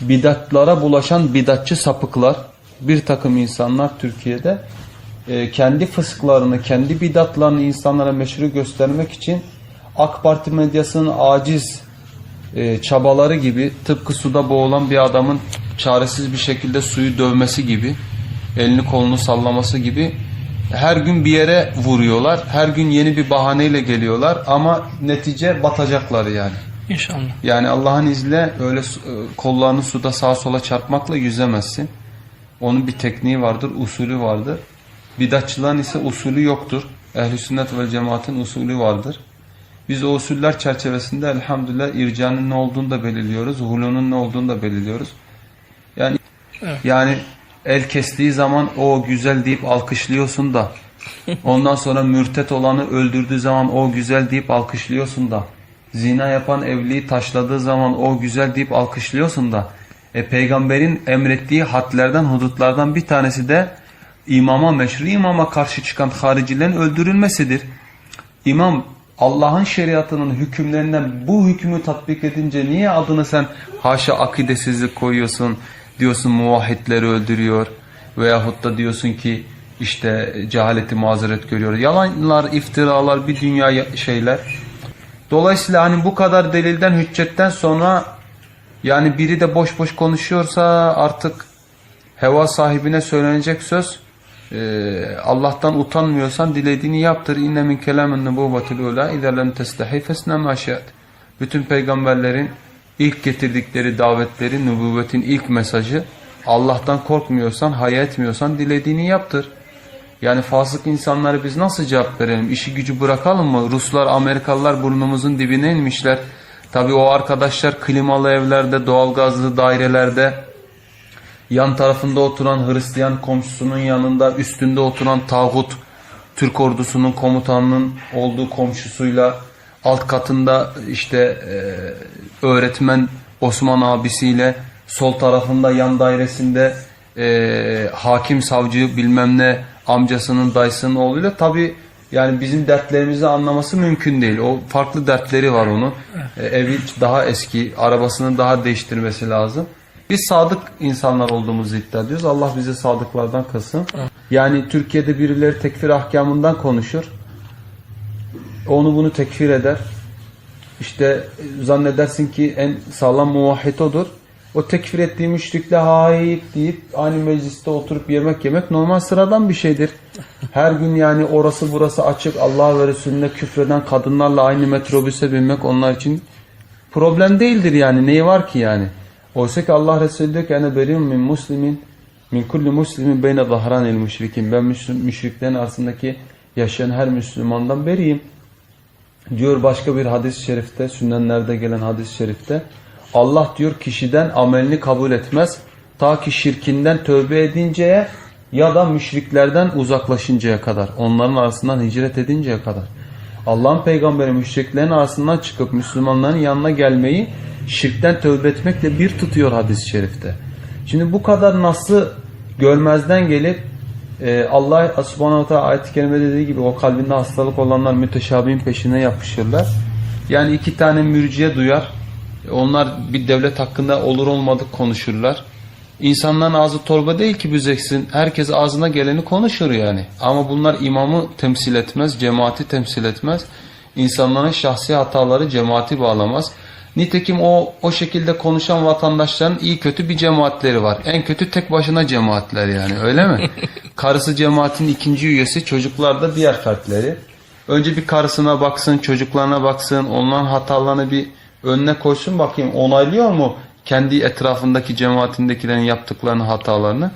bidatlara bulaşan bidatçı sapıklar, bir takım insanlar Türkiye'de e, kendi fısklarını, kendi bidatlarını insanlara meşru göstermek için AK Parti medyasının aciz e, çabaları gibi tıpkı suda boğulan bir adamın çaresiz bir şekilde suyu dövmesi gibi elini kolunu sallaması gibi her gün bir yere vuruyorlar. Her gün yeni bir bahaneyle geliyorlar ama netice batacaklar yani. İnşallah. Yani Allah'ın izniyle öyle e, kollarını suda sağa sola çarpmakla yüzemezsin. Onun bir tekniği vardır, usulü vardır. Bidatçıların ise usulü yoktur. Ehl-i sünnet ve cemaatin usulü vardır. Biz o usuller çerçevesinde elhamdülillah ircanın ne olduğunu da belirliyoruz. Hulunun ne olduğunu da belirliyoruz. Yani Evet. yani el kestiği zaman o güzel deyip alkışlıyorsun da ondan sonra mürtet olanı öldürdüğü zaman o güzel deyip alkışlıyorsun da zina yapan evliliği taşladığı zaman o güzel deyip alkışlıyorsun da e, peygamberin emrettiği hadlerden hudutlardan bir tanesi de imama meşru imama karşı çıkan haricilerin öldürülmesidir. İmam Allah'ın şeriatının hükümlerinden bu hükmü tatbik edince niye adını sen haşa akidesizlik koyuyorsun diyorsun muvahhidleri öldürüyor veyahut da diyorsun ki işte cehaleti mazeret görüyor. Yalanlar, iftiralar, bir dünya ya- şeyler. Dolayısıyla hani bu kadar delilden, hüccetten sonra yani biri de boş boş konuşuyorsa artık heva sahibine söylenecek söz e, Allah'tan utanmıyorsan dilediğini yaptır. İnne min kelamin nubuvetil ula ize lem testehi fesne ma şi'at. Bütün peygamberlerin ilk getirdikleri davetleri, nübüvvetin ilk mesajı Allah'tan korkmuyorsan, haya etmiyorsan dilediğini yaptır. Yani fasık insanlara biz nasıl cevap verelim? İşi gücü bırakalım mı? Ruslar, Amerikalılar burnumuzun dibine inmişler. Tabii o arkadaşlar klimalı evlerde, doğalgazlı dairelerde, yan tarafında oturan Hristiyan komşusunun yanında üstünde oturan tağut Türk ordusunun komutanının olduğu komşusuyla alt katında işte e, öğretmen Osman abisiyle sol tarafında yan dairesinde e, hakim savcı bilmem ne amcasının dayısının oğluyla tabi yani bizim dertlerimizi anlaması mümkün değil. O farklı dertleri var onun. E, evi daha eski, arabasını daha değiştirmesi lazım. Biz sadık insanlar olduğumuzu iddia ediyoruz. Allah bizi sadıklardan kılsın. Yani Türkiye'de birileri tekfir ahkamından konuşur. Onu bunu tekfir eder. İşte zannedersin ki en sağlam muvahhid odur. O tekfir ettiği müşrikle hayır deyip aynı mecliste oturup yemek yemek normal sıradan bir şeydir. Her gün yani orası burası açık Allah ve Resulüne küfreden kadınlarla aynı metrobüse binmek onlar için problem değildir yani. Neyi var ki yani? Oysa ki Allah Resulü diyor ki ene beriyum min muslimin min kulli muslimin beyne zahranil müşrikin. Ben müşriklerin arasındaki yaşayan her Müslümandan beriyim. Diyor başka bir hadis-i şerifte, sünnenlerde gelen hadis-i şerifte Allah diyor kişiden amelini kabul etmez ta ki şirkinden tövbe edinceye ya da müşriklerden uzaklaşıncaya kadar. Onların arasından hicret edinceye kadar. Allah'ın peygamberi müşriklerin arasından çıkıp Müslümanların yanına gelmeyi şirkten tövbe etmekle bir tutuyor hadis-i şerifte. Şimdi bu kadar nasıl görmezden gelip e, Allah subhanahu teala ayet-i kerimede dediği gibi o kalbinde hastalık olanlar müteşabihin peşine yapışırlar. Yani iki tane mürciye duyar. Onlar bir devlet hakkında olur olmadık konuşurlar. İnsanların ağzı torba değil ki büzeksin. Herkes ağzına geleni konuşur yani. Ama bunlar imamı temsil etmez, cemaati temsil etmez. İnsanların şahsi hataları cemaati bağlamaz. Nitekim o o şekilde konuşan vatandaşların iyi kötü bir cemaatleri var. En kötü tek başına cemaatler yani öyle mi? Karısı cemaatin ikinci üyesi, çocuklar da diğer fertleri. Önce bir karısına baksın, çocuklarına baksın, onların hatalarını bir önüne koysun bakayım onaylıyor mu kendi etrafındaki cemaatindekilerin yaptıklarını hatalarını.